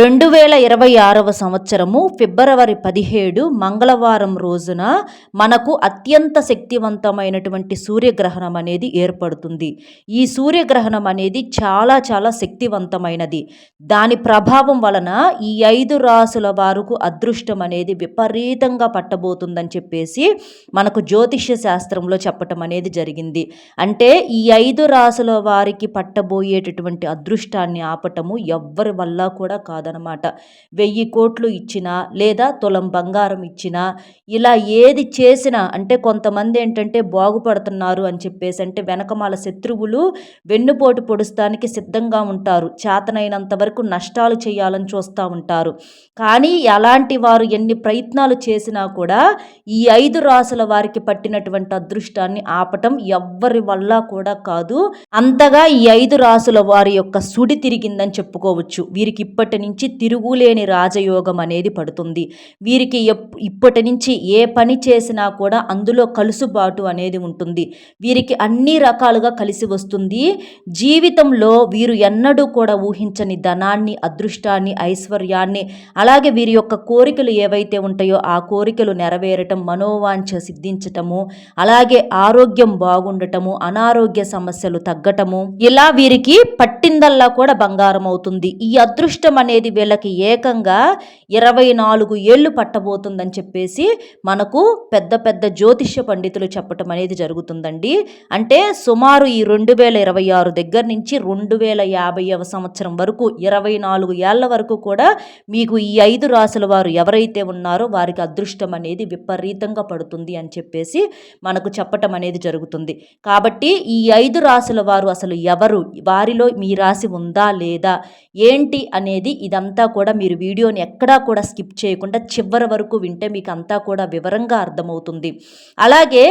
రెండు వేల ఇరవై ఆరవ సంవత్సరము ఫిబ్రవరి పదిహేడు మంగళవారం రోజున మనకు అత్యంత శక్తివంతమైనటువంటి సూర్యగ్రహణం అనేది ఏర్పడుతుంది. ఈ సూర్యగ్రహణం అనేది చాలా చాలా శక్తివంతమైనది. దాని ప్రభావం వలన ఈ ఐదు రాసుల వారుకు అదృష్టం అనేది విపరీతంగా పట్టబోతుందని చెప్పేసి మనకు జ్యోతిష్య శాస్త్రంలో చెప్పటం అనేది జరిగింది. అంటే ఈ ఐదు రాసుల వారికి పట్టబోయేటటువంటి అదృష్టాన్ని ఆపటము ఎవ్వరి వల్ల కూడా కాదు. కాదనమాట. వెయ్యి కోట్లు ఇచ్చినా లేదా తులం బంగారం ఇచ్చినా ఇలా ఏది చేసినా అంటే కొంతమంది ఏంటంటే బాగుపడుతున్నారు అని చెప్పేసి అంటే వెనకమాల శత్రువులు వెన్నుపోటు పొడుస్తానికి సిద్ధంగా ఉంటారు. చేతనైనంత వరకు నష్టాలు చేయాలని చూస్తూ ఉంటారు. కానీ ఎలాంటి వారు ఎన్ని ప్రయత్నాలు చేసినా కూడా ఈ ఐదు రాసుల వారికి పట్టినటువంటి అదృష్టాన్ని ఆపటం ఎవ్వరి వల్ల కూడా కాదు. అంతగా ఈ ఐదు రాసుల వారి యొక్క సుడి తిరిగిందని చెప్పుకోవచ్చు. వీరికి ఇప్పటి నుంచి తిరుగులేని రాజయోగం అనేది పడుతుంది. వీరికి ఇప్పటి నుంచి ఏ పని చేసినా కూడా అందులో కలుసుబాటు అనేది ఉంటుంది. వీరికి అన్ని రకాలుగా కలిసి వస్తుంది. జీవితంలో వీరు ఎన్నడూ కూడా ఊహించని ధనాన్ని అదృష్టాన్ని ఐశ్వర్యాన్ని అలాగే వీరి యొక్క కోరికలు ఏవైతే ఉంటాయో ఆ కోరికలు నెరవేరటం మనోవాంఛ సిద్ధించటము అలాగే ఆరోగ్యం బాగుండటము అనారోగ్య సమస్యలు తగ్గటము ఇలా వీరికి పట్టిందల్లా కూడా బంగారం అవుతుంది. ఈ అదృష్టం అనేది అనేది వీళ్ళకి ఏకంగా ఇరవై నాలుగు ఏళ్ళు పట్టబోతుందని చెప్పేసి మనకు పెద్ద పెద్ద జ్యోతిష్య పండితులు చెప్పటం అనేది జరుగుతుందండి. అంటే సుమారు ఈ రెండు వేల ఇరవై ఆరు దగ్గర నుంచి రెండు వేల యాభైవ సంవత్సరం వరకు ఇరవై నాలుగు ఏళ్ళ వరకు కూడా మీకు ఈ ఐదు రాసుల వారు ఎవరైతే ఉన్నారో వారికి అదృష్టం అనేది విపరీతంగా పడుతుంది అని చెప్పేసి మనకు చెప్పటం అనేది జరుగుతుంది. కాబట్టి ఈ ఐదు రాసుల వారు అసలు ఎవరు? వారిలో మీ రాశి ఉందా లేదా? ఏంటి అనేది ఇదంతా కూడా మీరు వీడియోని ఎక్కడా కూడా స్కిప్ చేయకుండా చివరి వరకు వింటే మీకు అంతా కూడా వివరంగా అర్థమవుతుంది. అలాగే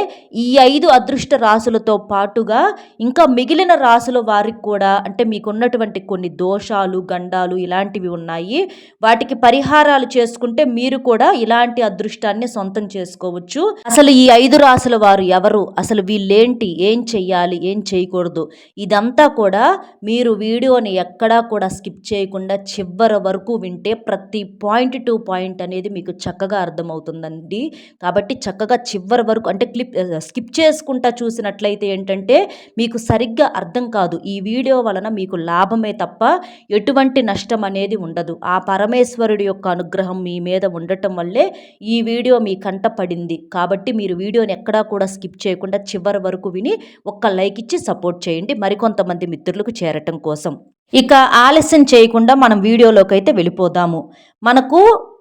ఈ ఐదు అదృష్ట రాసులతో పాటుగా ఇంకా మిగిలిన రాసుల వారికి కూడా అంటే మీకున్నటువంటి కొన్ని దోషాలు గండాలు ఇలాంటివి ఉన్నాయి. వాటికి పరిహారాలు చేసుకుంటే మీరు కూడా ఇలాంటి అదృష్టాన్ని సొంతం చేసుకోవచ్చు. అసలు ఈ ఐదు రాసుల వారు ఎవరు? అసలు వీళ్ళేంటి? ఏం చెయ్యాలి? ఏం చేయకూడదు? ఇదంతా కూడా మీరు వీడియోని ఎక్కడా కూడా స్కిప్ చేయకుండా చివరి వరకు వింటే ప్రతి పాయింట్ టు పాయింట్ అనేది మీకు చక్కగా అర్థమవుతుందండి. కాబట్టి చక్కగా చివరి వరకు అంటే క్లిప్ స్కిప్ చేసుకుంటా చూసినట్లయితే ఏంటంటే మీకు సరిగ్గా అర్థం కాదు. ఈ వీడియో వలన మీకు లాభమే తప్ప ఎటువంటి నష్టం అనేది ఉండదు. ఆ పరమేశ్వరుడి యొక్క అనుగ్రహం మీ మీద ఉండటం వల్లే ఈ వీడియో మీ కంట పడింది. కాబట్టి మీరు వీడియోని ఎక్కడా కూడా స్కిప్ చేయకుండా చివరి వరకు విని ఒక్క లైక్ ఇచ్చి సపోర్ట్ చేయండి. మరికొంతమంది మిత్రులకు చేరటం కోసం. ఇక ఆలస్యం చేయకుండా మనం వీడియోలోకి అయితే వెళ్ళిపోదాము. మనకు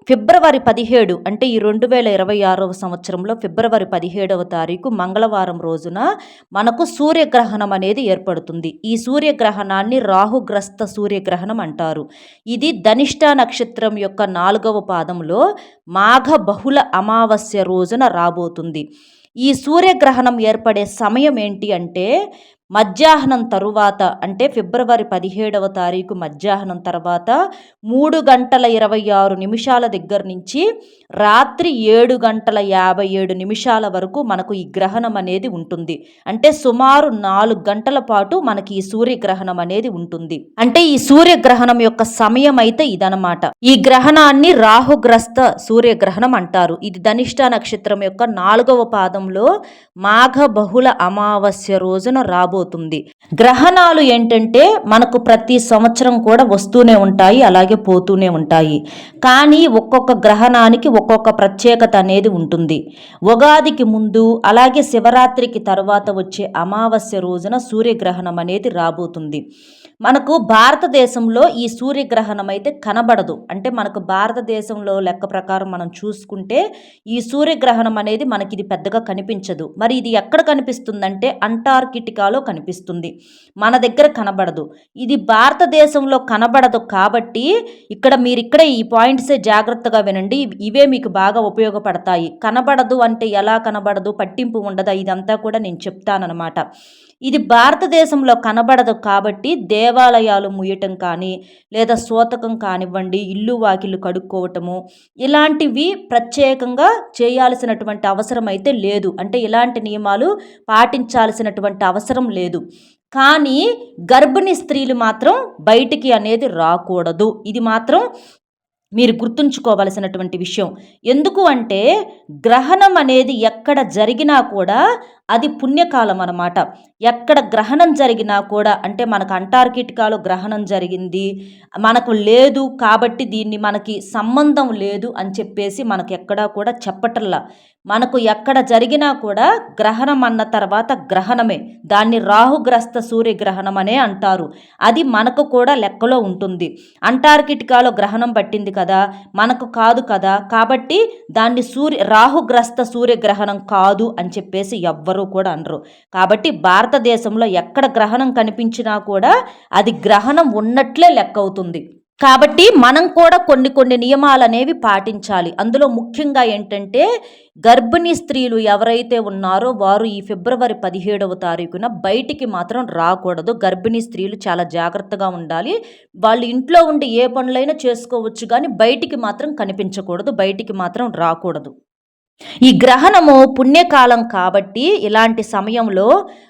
ఫిబ్రవరి పదిహేడు అంటే ఈ రెండు వేల ఇరవై ఆరవ సంవత్సరంలో ఫిబ్రవరి పదిహేడవ తారీఖు మంగళవారం రోజున మనకు సూర్యగ్రహణం అనేది ఏర్పడుతుంది. ఈ సూర్యగ్రహణాన్ని రాహుగ్రస్త సూర్యగ్రహణం అంటారు. ఇది ధనిష్ట నక్షత్రం యొక్క నాలుగవ పాదంలో మాఘ బహుళ అమావాస్య రోజున రాబోతుంది. ఈ సూర్యగ్రహణం ఏర్పడే సమయం ఏంటి అంటే మధ్యాహ్నం తరువాత అంటే ఫిబ్రవరి పదిహేడవ తారీఖు మధ్యాహ్నం తర్వాత మూడు గంటల ఇరవై ఆరు నిమిషాల దగ్గర నుంచి రాత్రి ఏడు గంటల యాభై ఏడు నిమిషాల వరకు మనకు ఈ గ్రహణం అనేది ఉంటుంది. అంటే సుమారు నాలుగు గంటల పాటు మనకి ఈ సూర్యగ్రహణం అనేది ఉంటుంది. అంటే ఈ సూర్యగ్రహణం యొక్క సమయం అయితే ఇదనమాట ఈ గ్రహణాన్ని రాహుగ్రస్త సూర్యగ్రహణం అంటారు. ఇది ధనిష్ట నక్షత్రం యొక్క నాలుగవ పాదంలో మాఘ బహుళ అమావాస్య రోజున రాబో పోతుంది. గ్రహణాలు ఏంటంటే మనకు ప్రతి సంవత్సరం కూడా వస్తూనే ఉంటాయి అలాగే పోతూనే ఉంటాయి. కానీ ఒక్కొక్క గ్రహణానికి ఒక్కొక్క ప్రత్యేకత అనేది ఉంటుంది. ఉగాదికి ముందు అలాగే శివరాత్రికి తర్వాత వచ్చే అమావాస్య రోజున సూర్యగ్రహణం అనేది రాబోతుంది. మనకు భారతదేశంలో ఈ సూర్యగ్రహణం అయితే కనబడదు. అంటే మనకు భారతదేశంలో లెక్క ప్రకారం మనం చూసుకుంటే ఈ సూర్యగ్రహణం అనేది మనకి ఇది పెద్దగా కనిపించదు. మరి ఇది ఎక్కడ కనిపిస్తుందంటే అంటార్కిటికాలో కనిపిస్తుంది. మన దగ్గర కనబడదు. ఇది భారతదేశంలో కనబడదు కాబట్టి ఇక్కడ మీరు ఇక్కడ ఈ పాయింట్సే జాగ్రత్తగా వినండి. ఇవే మీకు బాగా ఉపయోగపడతాయి. కనబడదు అంటే ఎలా కనబడదు? పట్టింపు ఉండదా? ఇదంతా కూడా నేను చెప్తానమాట ఇది భారతదేశంలో కనబడదు కాబట్టి దేవాలయాలు ముయ్యటం కానీ లేదా సోతకం కానివ్వండి ఇల్లు వాకిళ్ళు కడుక్కోవటము ఇలాంటివి ప్రత్యేకంగా చేయాల్సినటువంటి అవసరం అయితే లేదు. అంటే ఇలాంటి నియమాలు పాటించాల్సినటువంటి అవసరం లేదు. కానీ గర్భిణీ స్త్రీలు మాత్రం బయటికి అనేది రాకూడదు. ఇది మాత్రం మీరు గుర్తుంచుకోవలసినటువంటి విషయం. ఎందుకు అంటే గ్రహణం అనేది ఎక్కడ జరిగినా కూడా అది పుణ్యకాలం అనమాట ఎక్కడ గ్రహణం జరిగినా కూడా అంటే మనకు అంటార్కిటికాలో గ్రహణం జరిగింది మనకు లేదు కాబట్టి దీన్ని మనకి సంబంధం లేదు అని చెప్పేసి మనకు ఎక్కడా కూడా చెప్పటల్లా మనకు ఎక్కడ జరిగినా కూడా గ్రహణం అన్న తర్వాత గ్రహణమే. దాన్ని రాహుగ్రస్త సూర్యగ్రహణం అనే అంటారు. అది మనకు కూడా లెక్కలో ఉంటుంది. అంటార్కిటికాలో గ్రహణం పట్టింది కదా మనకు కాదు కదా కాబట్టి దాన్ని సూర్య రాహుగ్రస్త సూర్యగ్రహణం కాదు అని చెప్పేసి ఎవ్వరు కూడా అనరు. కాబట్టి భారతదేశంలో ఎక్కడ గ్రహణం కనిపించినా కూడా అది గ్రహణం ఉన్నట్లే లెక్క అవుతుంది. కాబట్టి మనం కూడా కొన్ని కొన్ని నియమాలు అనేవి పాటించాలి. అందులో ముఖ్యంగా ఏంటంటే గర్భిణీ స్త్రీలు ఎవరైతే ఉన్నారో వారు ఈ ఫిబ్రవరి పదిహేడవ తారీఖున బయటికి మాత్రం రాకూడదు. గర్భిణీ స్త్రీలు చాలా జాగ్రత్తగా ఉండాలి. వాళ్ళు ఇంట్లో ఉండి ఏ పనులైనా చేసుకోవచ్చు కానీ బయటికి మాత్రం కనిపించకూడదు. బయటికి మాత్రం రాకూడదు. ఈ గ్రహణము పుణ్యకాలం కాబట్టి ఇలాంటి సమయంలో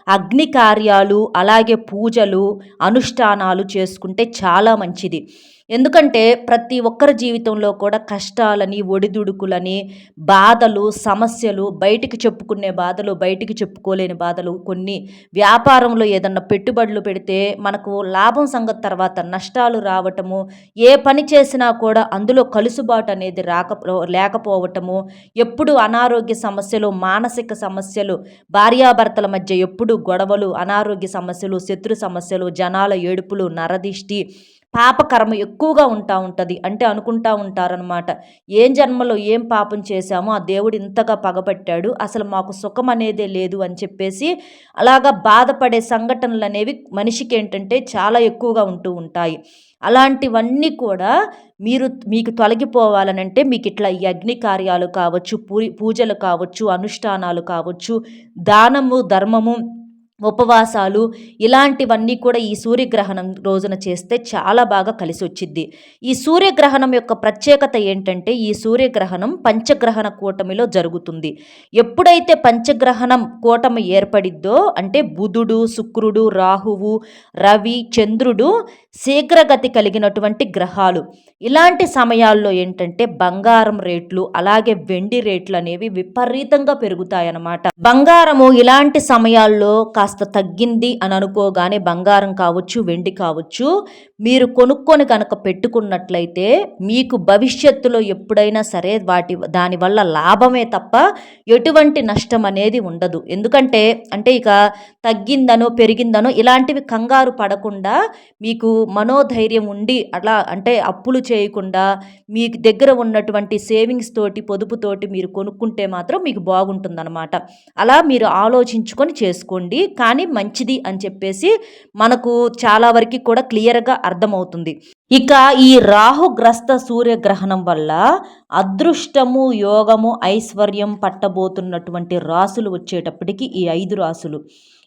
అగ్ని కార్యాలు అలాగే పూజలు అనుష్ఠానాలు చేసుకుంటే చాలా మంచిది. ఎందుకంటే ప్రతి ఒక్కరి జీవితంలో కూడా కష్టాలని ఒడిదుడుకులని బాధలు సమస్యలు బయటికి చెప్పుకునే బాధలు బయటికి చెప్పుకోలేని బాధలు కొన్ని వ్యాపారంలో ఏదన్నా పెట్టుబడులు పెడితే మనకు లాభం సంగతి తర్వాత నష్టాలు రావటము ఏ పని చేసినా కూడా అందులో కలుసుబాటు అనేది రాక లేకపోవటము ఎప్పుడు అనారోగ్య సమస్యలు మానసిక సమస్యలు భార్యాభర్తల మధ్య ఎప్పుడు గొడవలు అనారోగ్య సమస్యలు శత్రు సమస్యలు జనాల ఏడుపులు నరదిష్టి పాపకర్మ ఎక్కువగా ఉంటా ఉంటుంది. అంటే అనుకుంటా ఉంటారనమాట ఏం జన్మలో ఏం పాపం చేశామో ఆ దేవుడు ఇంతగా పగబట్టాడు. అసలు మాకు సుఖం అనేదే లేదు అని చెప్పేసి అలాగా బాధపడే సంఘటనలు అనేవి మనిషికి ఏంటంటే చాలా ఎక్కువగా ఉంటూ ఉంటాయి. అలాంటివన్నీ కూడా మీరు మీకు తొలగిపోవాలనంటే మీకు ఇట్లా ఈ అగ్ని కార్యాలు కావచ్చు పూజలు కావచ్చు అనుష్ఠానాలు కావచ్చు దానము ధర్మము ఉపవాసాలు ఇలాంటివన్నీ కూడా ఈ సూర్యగ్రహణం రోజున చేస్తే చాలా బాగా కలిసి వచ్చిద్ది ఈ సూర్యగ్రహణం యొక్క ప్రత్యేకత ఏంటంటే ఈ సూర్యగ్రహణం పంచగ్రహణ కూటమిలో జరుగుతుంది. ఎప్పుడైతే పంచగ్రహణం కూటమి ఏర్పడిద్దో అంటే బుధుడు శుక్రుడు రాహువు రవి చంద్రుడు శీఘ్రగతి కలిగినటువంటి గ్రహాలు. ఇలాంటి సమయాల్లో ఏంటంటే బంగారం రేట్లు అలాగే వెండి రేట్లు అనేవి విపరీతంగా పెరుగుతాయన్నమాట. బంగారము ఇలాంటి సమయాల్లో కాస్త తగ్గింది అని అనుకోగానే బంగారం కావచ్చు వెండి కావచ్చు మీరు కొనుక్కొని కనుక పెట్టుకున్నట్లయితే మీకు భవిష్యత్తులో ఎప్పుడైనా సరే వాటి దానివల్ల లాభమే తప్ప ఎటువంటి నష్టం అనేది ఉండదు. ఎందుకంటే అంటే ఇక తగ్గిందనో పెరిగిందనో ఇలాంటివి కంగారు పడకుండా మీకు మనోధైర్యం ఉండి అలా అంటే అప్పులు చేయకుండా మీ దగ్గర ఉన్నటువంటి సేవింగ్స్ తోటి పొదుపుతోటి మీరు కొనుక్కుంటే మాత్రం మీకు బాగుంటుందన్నమాట. అలా మీరు ఆలోచించుకొని చేసుకోండి. కానీ మంచిది అని చెప్పేసి మనకు చాలా వరకు కూడా క్లియర్గా అర్థమవుతుంది. ఇక ఈ రాహుగ్రస్త సూర్యగ్రహణం వల్ల అదృష్టము యోగము ఐశ్వర్యం పట్టబోతున్నటువంటి రాసులు వచ్చేటప్పటికి ఈ ఐదు రాసులు.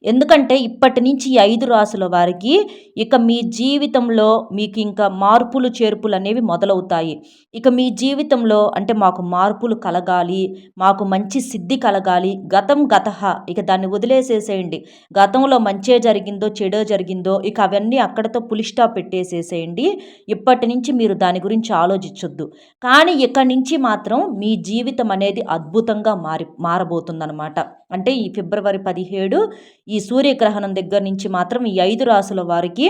ఎందుకంటే ఇప్పటి నుంచి ఈ ఐదు రాసుల వారికి ఇక మీ జీవితంలో మీకు ఇంకా మార్పులు చేర్పులు అనేవి మొదలవుతాయి. ఇక మీ జీవితంలో అంటే మాకు మార్పులు కలగాలి మాకు మంచి సిద్ధి కలగాలి. గతం గత. ఇక దాన్ని వదిలేసేసేయండి. గతంలో మంచే జరిగిందో చెడో జరిగిందో ఇక అవన్నీ అక్కడతో పులిస్టాప్ పెట్టేసేసేయండి. ఇప్పటి నుంచి మీరు దాని గురించి ఆలోచించొద్దు. కానీ ఇక్కడి నుంచి మాత్రం మీ జీవితం అనేది అద్భుతంగా మారి మారబోతుందన్నమాట. అంటే ఈ ఫిబ్రవరి పదిహేడు ఈ సూర్యగ్రహణం దగ్గర నుంచి మాత్రం ఈ ఐదు రాసుల వారికి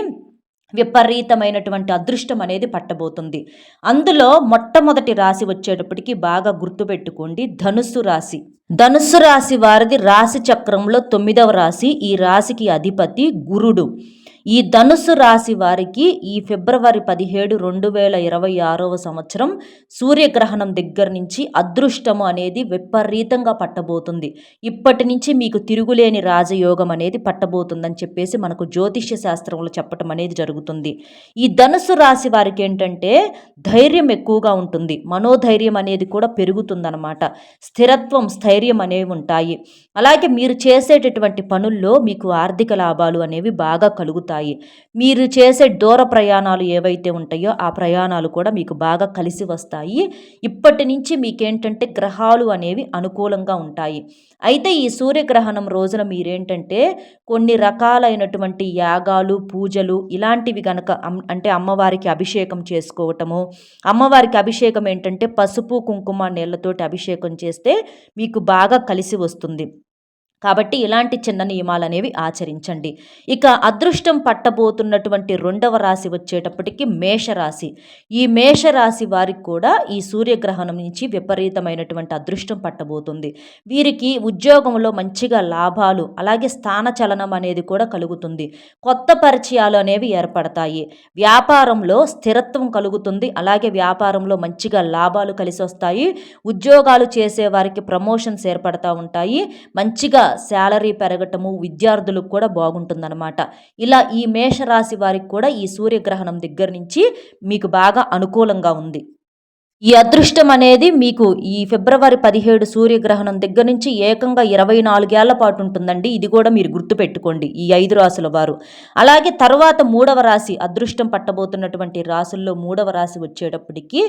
విపరీతమైనటువంటి అదృష్టం అనేది పట్టబోతుంది. అందులో మొట్టమొదటి రాశి వచ్చేటప్పటికి బాగా గుర్తుపెట్టుకోండి ధనుస్సు రాశి. ధనుస్సు రాశి వారిది రాశి చక్రంలో తొమ్మిదవ రాశి. ఈ రాశికి అధిపతి గురుడు. ఈ ధనుసు రాశి వారికి ఈ ఫిబ్రవరి పదిహేడు రెండు వేల ఇరవై ఆరవ సంవత్సరం సూర్యగ్రహణం దగ్గర నుంచి అదృష్టము అనేది విపరీతంగా పట్టబోతుంది. ఇప్పటి నుంచి మీకు తిరుగులేని రాజయోగం అనేది పట్టబోతుందని చెప్పేసి మనకు జ్యోతిష్య శాస్త్రంలో చెప్పటం అనేది జరుగుతుంది. ఈ ధనుసు రాశి వారికి ఏంటంటే ధైర్యం ఎక్కువగా ఉంటుంది. మనోధైర్యం అనేది కూడా పెరుగుతుందన్నమాట. స్థిరత్వం స్థైర్యం అనేవి ఉంటాయి. అలాగే మీరు చేసేటటువంటి పనుల్లో మీకు ఆర్థిక లాభాలు అనేవి బాగా కలుగుతాయి. వస్తాయి మీరు చేసే దూర ప్రయాణాలు ఏవైతే ఉంటాయో ఆ ప్రయాణాలు కూడా మీకు బాగా కలిసి వస్తాయి. ఇప్పటి నుంచి మీకేంటంటే గ్రహాలు అనేవి అనుకూలంగా ఉంటాయి. అయితే ఈ సూర్యగ్రహణం రోజున మీరేంటంటే కొన్ని రకాలైనటువంటి యాగాలు పూజలు ఇలాంటివి గనక అంటే అమ్మవారికి అభిషేకం చేసుకోవటము అమ్మవారికి అభిషేకం ఏంటంటే పసుపు కుంకుమ నీళ్ళతోటి అభిషేకం చేస్తే మీకు బాగా కలిసి వస్తుంది. కాబట్టి ఇలాంటి చిన్న నియమాలు అనేవి ఆచరించండి. ఇక అదృష్టం పట్టబోతున్నటువంటి రెండవ రాశి వచ్చేటప్పటికి మేషరాశి. ఈ మేషరాశి వారికి కూడా ఈ సూర్యగ్రహణం నుంచి విపరీతమైనటువంటి అదృష్టం పట్టబోతుంది. వీరికి ఉద్యోగంలో మంచిగా లాభాలు అలాగే స్థాన చలనం అనేది కూడా కలుగుతుంది. కొత్త పరిచయాలు అనేవి ఏర్పడతాయి. వ్యాపారంలో స్థిరత్వం కలుగుతుంది. అలాగే వ్యాపారంలో మంచిగా లాభాలు కలిసి వస్తాయి ఉద్యోగాలు చేసే వారికి ప్రమోషన్స్ ఏర్పడతా ఉంటాయి. మంచిగా శాలరీ పెరగటము విద్యార్థులకు కూడా బాగుంటుందన్నమాట. ఇలా ఈ మేషరాశి వారికి కూడా ఈ సూర్యగ్రహణం దగ్గర నుంచి మీకు బాగా అనుకూలంగా ఉంది. ఈ అదృష్టం అనేది మీకు ఈ ఫిబ్రవరి పదిహేడు సూర్యగ్రహణం దగ్గర నుంచి ఏకంగా ఇరవై నాలుగేళ్ళ పాటు ఉంటుందండి. ఇది కూడా మీరు గుర్తుపెట్టుకోండి ఈ ఐదు రాసుల వారు. అలాగే తర్వాత మూడవ రాశి అదృష్టం పట్టబోతున్నటువంటి రాసుల్లో మూడవ రాశి వచ్చేటప్పటికి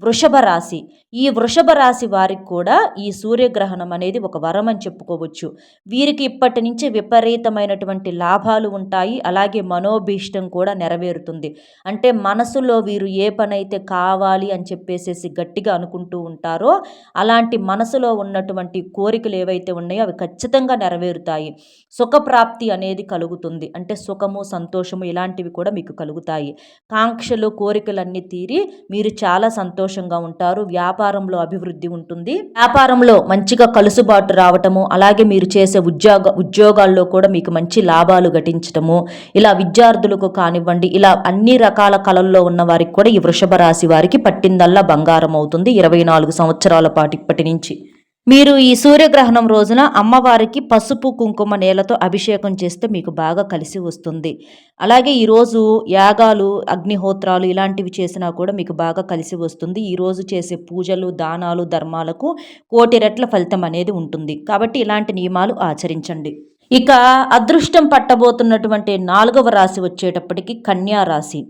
వృషభ రాశి. ఈ వృషభ రాశి వారికి కూడా ఈ సూర్యగ్రహణం అనేది ఒక వరం అని చెప్పుకోవచ్చు. వీరికి ఇప్పటి నుంచి విపరీతమైనటువంటి లాభాలు ఉంటాయి. అలాగే మనోభీష్టం కూడా నెరవేరుతుంది. అంటే మనసులో వీరు ఏ పనైతే కావాలి అని చెప్పేసి చేసి గట్టిగా అనుకుంటూ ఉంటారో అలాంటి మనసులో ఉన్నటువంటి కోరికలు ఏవైతే ఉన్నాయో అవి ఖచ్చితంగా నెరవేరుతాయి. సుఖప్రాప్తి అనేది కలుగుతుంది. అంటే సుఖము సంతోషము ఇలాంటివి కూడా మీకు కలుగుతాయి. కాంక్షలు కోరికలన్నీ తీరి మీరు చాలా సంతోషంగా ఉంటారు. వ్యాపారంలో అభివృద్ధి ఉంటుంది. వ్యాపారంలో మంచిగా కలుసుబాటు రావటము అలాగే మీరు చేసే ఉద్యోగ ఉద్యోగాల్లో కూడా మీకు మంచి లాభాలు ఘటించటము ఇలా విద్యార్థులకు కానివ్వండి ఇలా అన్ని రకాల కళల్లో ఉన్న వారికి కూడా ఈ వృషభ రాశి వారికి పట్టిందల్లా బంగారం. బంగారం అవుతుంది ఇరవై నాలుగు సంవత్సరాల పాటు ఇప్పటి నుంచి. మీరు ఈ సూర్యగ్రహణం రోజున అమ్మవారికి పసుపు కుంకుమ నేలతో అభిషేకం చేస్తే మీకు బాగా కలిసి వస్తుంది. అలాగే ఈరోజు యాగాలు అగ్నిహోత్రాలు ఇలాంటివి చేసినా కూడా మీకు బాగా కలిసి వస్తుంది. ఈరోజు చేసే పూజలు దానాలు ధర్మాలకు కోటి రెట్ల ఫలితం అనేది ఉంటుంది. కాబట్టి ఇలాంటి నియమాలు ఆచరించండి. ఇక అదృష్టం పట్టబోతున్నటువంటి నాలుగవ రాశి వచ్చేటప్పటికి కన్యా రాశి.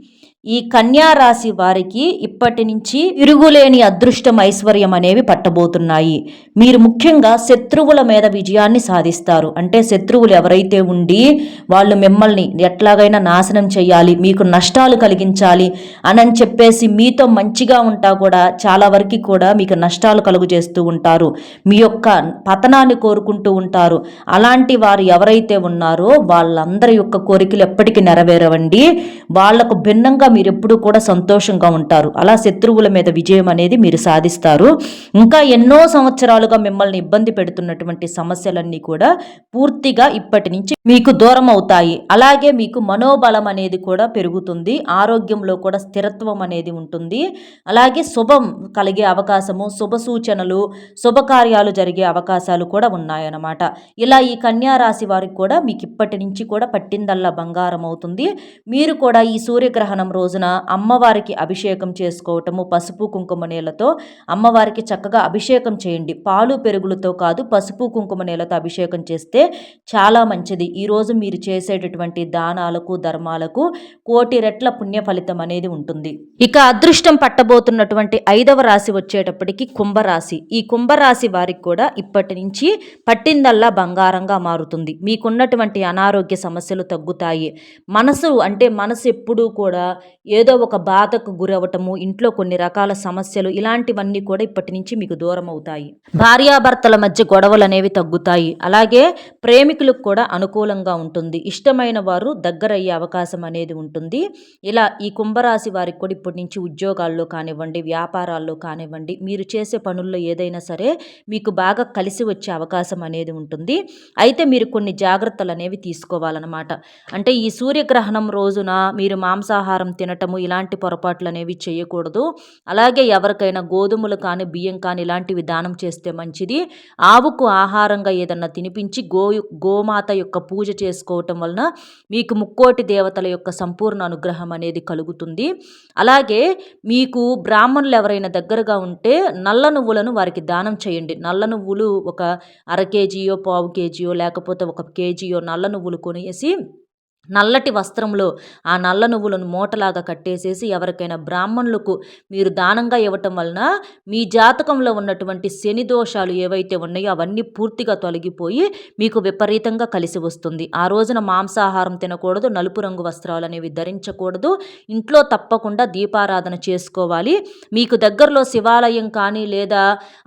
ఈ కన్యా రాశి వారికి ఇప్పటి నుంచి తిరుగులేని అదృష్టం ఐశ్వర్యం అనేవి పట్టబోతున్నాయి. మీరు ముఖ్యంగా శత్రువుల మీద విజయాన్ని సాధిస్తారు. అంటే శత్రువులు ఎవరైతే ఉండి వాళ్ళు మిమ్మల్ని ఎట్లాగైనా నాశనం చేయాలి మీకు నష్టాలు కలిగించాలి అని చెప్పేసి మీతో మంచిగా ఉంటా కూడా చాలా వరకు కూడా మీకు నష్టాలు కలుగు చేస్తూ ఉంటారు. మీ యొక్క పతనాన్ని కోరుకుంటూ ఉంటారు. అలాంటి వారు ఎవరైతే ఉన్నారో వాళ్ళందరి యొక్క కోరికలు ఎప్పటికీ నెరవేరవండి. వాళ్ళకు భిన్నంగా మీరు ఎప్పుడూ కూడా సంతోషంగా ఉంటారు. అలా శత్రువుల మీద విజయం అనేది మీరు సాధిస్తారు. ఇంకా ఎన్నో సంవత్సరాలుగా మిమ్మల్ని ఇబ్బంది పెడుతున్నటువంటి సమస్యలన్నీ కూడా పూర్తిగా ఇప్పటి నుంచి మీకు దూరం అవుతాయి. అలాగే మీకు మనోబలం అనేది కూడా పెరుగుతుంది. ఆరోగ్యంలో కూడా స్థిరత్వం అనేది ఉంటుంది. అలాగే శుభం కలిగే అవకాశము శుభ సూచనలు శుభకార్యాలు జరిగే అవకాశాలు కూడా ఉన్నాయన్నమాట. ఇలా ఈ కన్యా రాశి వారికి కూడా మీకు ఇప్పటి నుంచి కూడా పట్టిందల్లా బంగారం అవుతుంది. మీరు కూడా ఈ సూర్యగ్రహణం రోజు రోజున అమ్మవారికి అభిషేకం చేసుకోవటము పసుపు కుంకుమ నీళ్ళతో అమ్మవారికి చక్కగా అభిషేకం చేయండి. పాలు పెరుగులతో కాదు పసుపు కుంకుమ నీళ్ళతో అభిషేకం చేస్తే చాలా మంచిది. ఈరోజు మీరు చేసేటటువంటి దానాలకు ధర్మాలకు కోటి రెట్ల పుణ్య ఫలితం అనేది ఉంటుంది. ఇక అదృష్టం పట్టబోతున్నటువంటి ఐదవ రాశి వచ్చేటప్పటికి కుంభరాశి. ఈ కుంభరాశి వారికి కూడా ఇప్పటి నుంచి పట్టిందల్లా బంగారంగా మారుతుంది. మీకున్నటువంటి అనారోగ్య సమస్యలు తగ్గుతాయి. మనసు అంటే మనసు ఎప్పుడూ కూడా ఏదో ఒక బాధకు గురవటము ఇంట్లో కొన్ని రకాల సమస్యలు ఇలాంటివన్నీ కూడా ఇప్పటి నుంచి మీకు దూరం అవుతాయి భార్యాభర్తల మధ్య గొడవలు అనేవి తగ్గుతాయి. అలాగే ప్రేమికులకు కూడా అనుకూలంగా ఉంటుంది. ఇష్టమైన వారు దగ్గరయ్యే అవకాశం అనేది ఉంటుంది. ఇలా ఈ కుంభరాశి వారికి కూడా ఇప్పటి నుంచి ఉద్యోగాల్లో కానివ్వండి వ్యాపారాల్లో కానివ్వండి మీరు చేసే పనుల్లో ఏదైనా సరే మీకు బాగా కలిసి వచ్చే అవకాశం అనేది ఉంటుంది. అయితే మీరు కొన్ని జాగ్రత్తలు అనేవి తీసుకోవాలన్నమాట. అంటే ఈ సూర్యగ్రహణం రోజున మీరు మాంసాహారం తినటము ఇలాంటి పొరపాట్లు అనేవి చేయకూడదు. అలాగే ఎవరికైనా గోధుమలు కానీ బియ్యం కానీ ఇలాంటివి దానం చేస్తే మంచిది. ఆవుకు ఆహారంగా ఏదన్నా తినిపించి గో గోమాత యొక్క పూజ చేసుకోవటం వలన మీకు ముక్కోటి దేవతల యొక్క సంపూర్ణ అనుగ్రహం అనేది కలుగుతుంది. అలాగే మీకు బ్రాహ్మణులు ఎవరైనా దగ్గరగా ఉంటే నల్ల నువ్వులను వారికి దానం చేయండి. నల్ల నువ్వులు ఒక అర కేజీయో పావు కేజీయో లేకపోతే ఒక కేజీయో నల్ల నువ్వులు కొనేసి నల్లటి వస్త్రంలో ఆ నల్ల నువ్వులను మూటలాగా కట్టేసేసి ఎవరికైనా బ్రాహ్మణులకు మీరు దానంగా ఇవ్వటం వలన మీ జాతకంలో ఉన్నటువంటి శని దోషాలు ఏవైతే ఉన్నాయో అవన్నీ పూర్తిగా తొలగిపోయి మీకు విపరీతంగా కలిసి వస్తుంది. ఆ రోజున మాంసాహారం తినకూడదు నలుపు రంగు వస్త్రాలు అనేవి ధరించకూడదు ఇంట్లో తప్పకుండా దీపారాధన చేసుకోవాలి. మీకు దగ్గరలో శివాలయం కానీ లేదా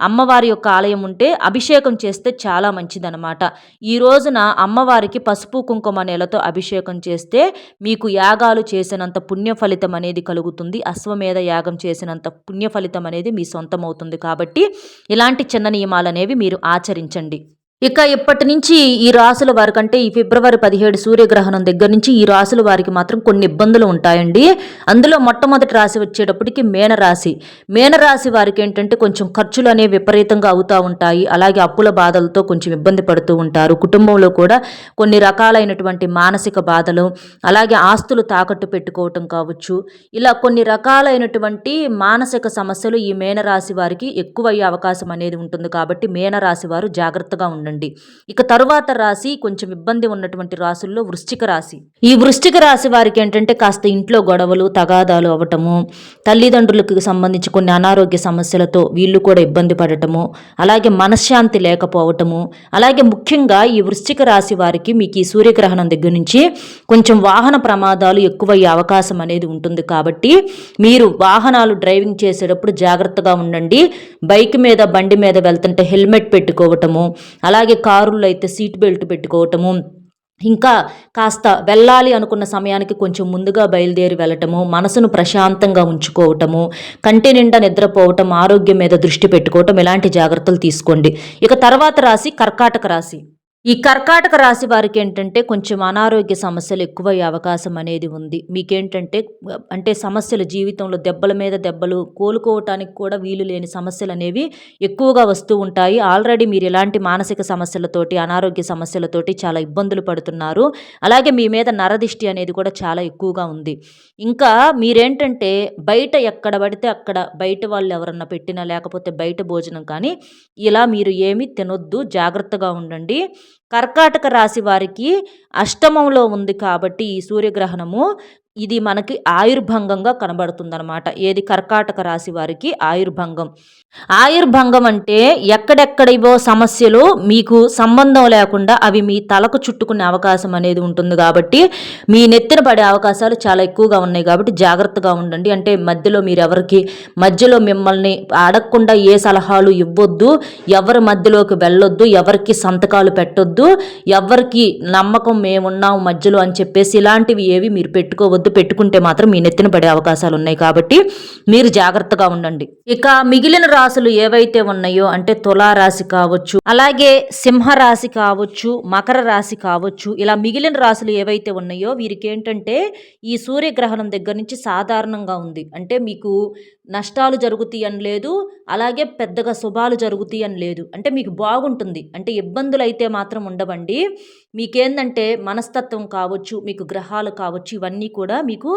అమ్మవారి యొక్క ఆలయం ఉంటే అభిషేకం చేస్తే చాలా మంచిదన్నమాట. ఈ రోజున అమ్మవారికి పసుపు కుంకుమ నేలతో అభిషేకం చేస్తే మీకు యాగాలు చేసినంత పుణ్య ఫలితం అనేది కలుగుతుంది. అశ్వమేధ యాగం చేసినంత పుణ్య ఫలితం అనేది మీ సొంతం అవుతుంది కాబట్టి ఇలాంటి చిన్న నియమాలు అనేవి మీరు ఆచరించండి. ఇక ఇప్పటి నుంచి ఈ రాసుల వారికంటే ఈ ఫిబ్రవరి పదిహేడు సూర్యగ్రహణం దగ్గర నుంచి ఈ రాసుల వారికి మాత్రం కొన్ని ఇబ్బందులు ఉంటాయండి. అందులో మొట్టమొదటి రాశి వచ్చేటప్పటికి మేనరాశి. మేనరాశి వారికి ఏంటంటే కొంచెం ఖర్చులు అనేవి విపరీతంగా అవుతూ ఉంటాయి. అలాగే అప్పుల బాధలతో కొంచెం ఇబ్బంది పడుతూ ఉంటారు. కుటుంబంలో కూడా కొన్ని రకాలైనటువంటి మానసిక బాధలు అలాగే ఆస్తులు తాకట్టు పెట్టుకోవటం కావచ్చు. ఇలా కొన్ని రకాలైనటువంటి మానసిక సమస్యలు ఈ మేనరాశి వారికి ఎక్కువయ్యే అవకాశం అనేది ఉంటుంది. కాబట్టి మేనరాశి వారు జాగ్రత్తగా ఉండండి. ఉండండి. ఇక తరువాత రాశి కొంచెం ఇబ్బంది ఉన్నటువంటి రాశుల్లో వృశ్చిక రాశి. ఈ వృశ్చిక రాశి వారికి ఏంటంటే కాస్త ఇంట్లో గొడవలు తగాదాలు అవ్వటము తల్లిదండ్రులకు సంబంధించి కొన్ని అనారోగ్య సమస్యలతో వీళ్ళు కూడా ఇబ్బంది పడటము అలాగే మనశ్శాంతి లేకపోవటము అలాగే ముఖ్యంగా ఈ వృశ్చిక రాశి వారికి మీకు ఈ సూర్యగ్రహణం దగ్గర నుంచి కొంచెం వాహన ప్రమాదాలు ఎక్కువయ్యే అవకాశం అనేది ఉంటుంది కాబట్టి మీరు వాహనాలు డ్రైవింగ్ చేసేటప్పుడు జాగ్రత్తగా ఉండండి. బైక్ మీద బండి మీద వెళ్తుంటే హెల్మెట్ పెట్టుకోవటము అలాగే కారుల్లో అయితే సీట్ బెల్ట్ పెట్టుకోవటము ఇంకా కాస్త వెళ్ళాలి అనుకున్న సమయానికి కొంచెం ముందుగా బయలుదేరి వెళ్ళటము మనసును ప్రశాంతంగా ఉంచుకోవటము కంటి నిండా నిద్రపోవటం ఆరోగ్యం మీద దృష్టి పెట్టుకోవటం ఇలాంటి జాగ్రత్తలు తీసుకోండి. ఇక తర్వాత రాశి కర్కాటక రాశి. ఈ కర్కాటక రాశి వారికి ఏంటంటే కొంచెం అనారోగ్య సమస్యలు ఎక్కువయ్యే అవకాశం అనేది ఉంది. మీకేంటంటే అంటే సమస్యలు జీవితంలో దెబ్బల మీద దెబ్బలు కోలుకోవటానికి కూడా వీలు లేని సమస్యలు అనేవి ఎక్కువగా వస్తూ ఉంటాయి. ఆల్రెడీ మీరు ఇలాంటి మానసిక సమస్యలతోటి అనారోగ్య సమస్యలతోటి చాలా ఇబ్బందులు పడుతున్నారు. అలాగే మీ మీద నరదిష్టి అనేది కూడా చాలా ఎక్కువగా ఉంది. ఇంకా మీరేంటంటే బయట ఎక్కడ పడితే అక్కడ బయట వాళ్ళు ఎవరన్నా పెట్టినా లేకపోతే బయట భోజనం కానీ ఇలా మీరు ఏమీ తినొద్దు. జాగ్రత్తగా ఉండండి. కర్కాటక రాశి వారికి అష్టమంలో ఉంది కాబట్టి ఈ సూర్యగ్రహణము ఇది మనకి ఆయుర్భంగంగా కనబడుతుందన్నమాట. ఏది కర్కాటక రాశి వారికి ఆయుర్భంగం. ఆయుర్భంగం అంటే ఎక్కడెక్కడివో సమస్యలు మీకు సంబంధం లేకుండా అవి మీ తలకు చుట్టుకునే అవకాశం అనేది ఉంటుంది కాబట్టి మీ నెత్తిన పడే అవకాశాలు చాలా ఎక్కువగా ఉన్నాయి కాబట్టి జాగ్రత్తగా ఉండండి. అంటే మధ్యలో మీరు ఎవరికి మధ్యలో మిమ్మల్ని అడగకుండా ఏ సలహాలు ఇవ్వద్దు ఎవరి మధ్యలోకి వెళ్ళొద్దు ఎవరికి సంతకాలు పెట్టొద్దు ఎవరికి నమ్మకం మేమున్నాం మధ్యలో అని చెప్పేసి ఇలాంటివి ఏవి మీరు పెట్టుకోవద్దు. పెట్టుకుంటే మాత్రం మీ నెత్తిన పడే అవకాశాలు ఉన్నాయి కాబట్టి మీరు జాగ్రత్తగా ఉండండి. ఇక మిగిలిన రాశులు ఏవైతే ఉన్నాయో అంటే తులారాశి కావచ్చు అలాగే సింహరాశి కావచ్చు మకర రాశి కావచ్చు ఇలా మిగిలిన రాశులు ఏవైతే ఉన్నాయో వీరికి ఏంటంటే ఈ సూర్యగ్రహణం దగ్గర నుంచి సాధారణంగా ఉంది. అంటే మీకు నష్టాలు జరుగుతాయి అని లేదు అలాగే పెద్దగా శుభాలు జరుగుతాయి అని లేదు. అంటే మీకు బాగుంటుంది. అంటే ఇబ్బందులు అయితే మాత్రం ఉండవండి. మీకేందంటే మనస్తత్వం కావచ్చు మీకు గ్రహాలు కావచ్చు ఇవన్నీ కూడా మీకు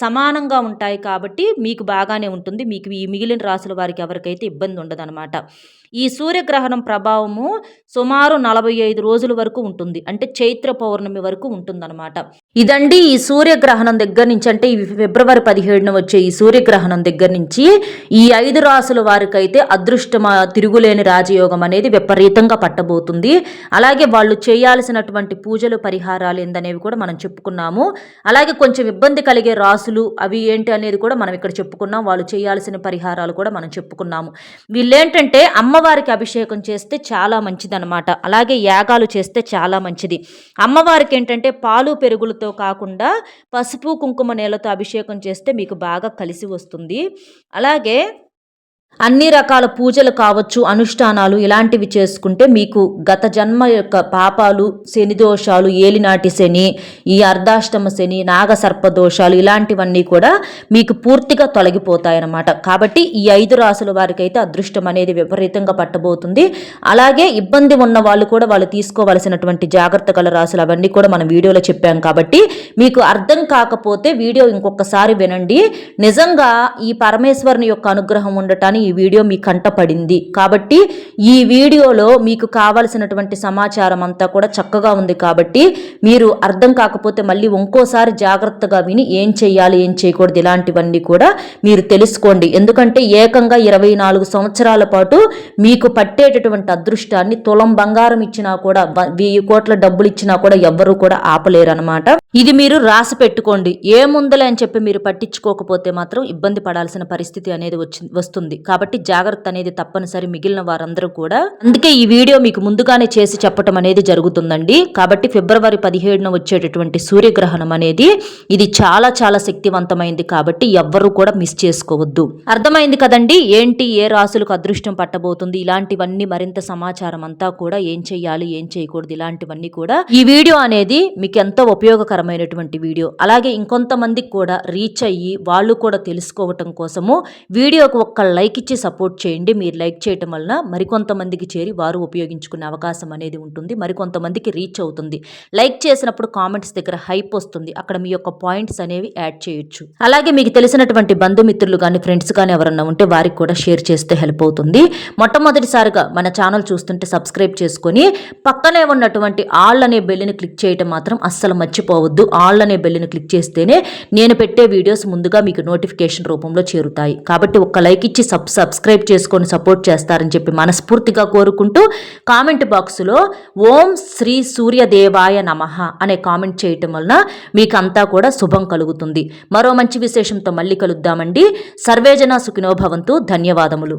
సమానంగా ఉంటాయి కాబట్టి మీకు బాగానే ఉంటుంది. మీకు ఈ మిగిలిన రాసుల వారికి ఎవరికైతే ఇబ్బంది ఉండదన్నమాట ఈ సూర్యగ్రహణం ప్రభావము సుమారు నలభై ఐదు రోజుల వరకు ఉంటుంది. అంటే చైత్ర పౌర్ణమి వరకు ఉంటుందన్నమాట ఇదండి ఈ సూర్యగ్రహణం దగ్గర నుంచి అంటే ఈ ఫిబ్రవరి పదిహేడున వచ్చే ఈ సూర్యగ్రహణం దగ్గర నుంచి ఈ ఐదు రాసుల వారికైతే అదృష్టమ తిరుగులేని రాజయోగం అనేది విపరీతంగా పట్టబోతుంది. అలాగే వాళ్ళు చేయాల్సినటువంటి పూజలు పరిహారాలు ఏందనేవి కూడా మనం చెప్పుకున్నాము. అలాగే కొంచెం ఇబ్బంది కలిగే రాసులు అవి ఏంటి అనేది కూడా మనం ఇక్కడ చెప్పుకున్నాం. వాళ్ళు చేయాల్సిన పరిహారాలు కూడా మనం చెప్పుకున్నాము. వీళ్ళేంటంటే అమ్మవారికి అభిషేకం చేస్తే చాలా మంచిదన్నమాట. అలాగే యాగాలు చేస్తే చాలా మంచిది. అమ్మవారికి ఏంటంటే పాలు పెరుగులతో కాకుండా పసుపు కుంకుమ నేలతో అభిషేకం చేస్తే మీకు బాగా కలిసి వస్తుంది. అలాగే అన్ని రకాల పూజలు కావచ్చు అనుష్ఠానాలు ఇలాంటివి చేసుకుంటే మీకు గత జన్మ యొక్క పాపాలు శని దోషాలు ఏలినాటి శని ఈ అర్ధాష్టమ శని నాగసర్ప దోషాలు ఇలాంటివన్నీ కూడా మీకు పూర్తిగా తొలగిపోతాయన్నమాట. కాబట్టి ఈ ఐదు రాసుల వారికైతే అదృష్టం అనేది విపరీతంగా పట్టబోతుంది. అలాగే ఇబ్బంది ఉన్న వాళ్ళు కూడా వాళ్ళు తీసుకోవలసినటువంటి జాగ్రత్త గల రాసులు అవన్నీ కూడా మనం వీడియోలో చెప్పాం కాబట్టి మీకు అర్థం కాకపోతే వీడియో ఇంకొకసారి వినండి. నిజంగా ఈ పరమేశ్వరుని యొక్క అనుగ్రహం ఉండటాన్ని ఈ వీడియో మీ కంట పడింది. కాబట్టి ఈ వీడియోలో మీకు కావలసినటువంటి సమాచారం అంతా కూడా చక్కగా ఉంది కాబట్టి మీరు అర్థం కాకపోతే మళ్ళీ ఇంకోసారి జాగ్రత్తగా విని ఏం చేయాలి ఏం చేయకూడదు ఇలాంటివన్నీ కూడా మీరు తెలుసుకోండి. ఎందుకంటే ఏకంగా ఇరవై నాలుగు సంవత్సరాల పాటు మీకు పట్టేటటువంటి అదృష్టాన్ని తులం బంగారం ఇచ్చినా కూడా వెయ్యి కోట్ల డబ్బులు ఇచ్చినా కూడా ఎవ్వరూ కూడా ఆపలేరనమాట ఇది మీరు రాసి పెట్టుకోండి. ఏముందలే అని చెప్పి మీరు పట్టించుకోకపోతే మాత్రం ఇబ్బంది పడాల్సిన పరిస్థితి అనేది వచ్చి వస్తుంది. కాబట్టి జాగ్రత్త అనేది తప్పనిసరి మిగిలిన వారందరూ కూడా. అందుకే ఈ వీడియో మీకు ముందుగానే చేసి చెప్పటం అనేది జరుగుతుందండి. కాబట్టి ఫిబ్రవరి పదిహేడున వచ్చేటటువంటి సూర్యగ్రహణం అనేది ఇది చాలా చాలా శక్తివంతమైంది కాబట్టి ఎవ్వరూ కూడా మిస్ చేసుకోవద్దు. అర్థమైంది కదండి? ఏంటి? ఏ రాసులకు అదృష్టం పట్టబోతుంది? ఇలాంటివన్నీ మరింత సమాచారం అంతా కూడా ఏం చెయ్యాలి? ఏం చేయకూడదు? ఇలాంటివన్నీ కూడా ఈ వీడియో అనేది మీకు ఎంతో ఉపయోగకరమైనటువంటి వీడియో. అలాగే ఇంకొంతమందికి కూడా రీచ్ అయ్యి వాళ్ళు కూడా తెలుసుకోవటం కోసము వీడియోకి ఒక్క లైక్ ఇచ్చి సపోర్ట్ చేయండి. మీరు లైక్ చేయటం వలన మరికొంతమందికి చేరి వారు ఉపయోగించుకునే అవకాశం అనేది ఉంటుంది. మరికొంతమందికి రీచ్ అవుతుంది. లైక్ చేసినప్పుడు కామెంట్స్ దగ్గర హైప్ వస్తుంది. అక్కడ మీ యొక్క పాయింట్స్ అనేవి యాడ్ చేయొచ్చు. అలాగే మీకు తెలిసినటువంటి బంధుమిత్రులు కానీ ఫ్రెండ్స్ కానీ ఎవరన్నా ఉంటే వారికి కూడా షేర్ చేస్తే హెల్ప్ అవుతుంది. మొట్టమొదటిసారిగా మన ఛానల్ చూస్తుంటే సబ్స్క్రైబ్ చేసుకొని పక్కనే ఉన్నటువంటి ఆల్ అనే బెల్లిని క్లిక్ చేయటం మాత్రం అస్సలు మర్చిపోవద్దు. ఆల్ అనే బెల్లిని క్లిక్ చేస్తేనే నేను పెట్టే వీడియోస్ ముందుగా మీకు నోటిఫికేషన్ రూపంలో చేరుతాయి. కాబట్టి ఒక్క లైక్ ఇచ్చి సబ్ సబ్స్క్రైబ్ చేసుకొని సపోర్ట్ చేస్తారని చెప్పి మనస్ఫూర్తిగా కోరుకుంటూ కామెంట్ బాక్స్లో ఓం శ్రీ సూర్యదేవాయ నమః అనే కామెంట్ చేయటం వలన మీకంతా కూడా శుభం కలుగుతుంది. మరో మంచి విశేషంతో మళ్ళీ కలుద్దామండి. సర్వేజన సుఖినోభవంతు ధన్యవాదములు.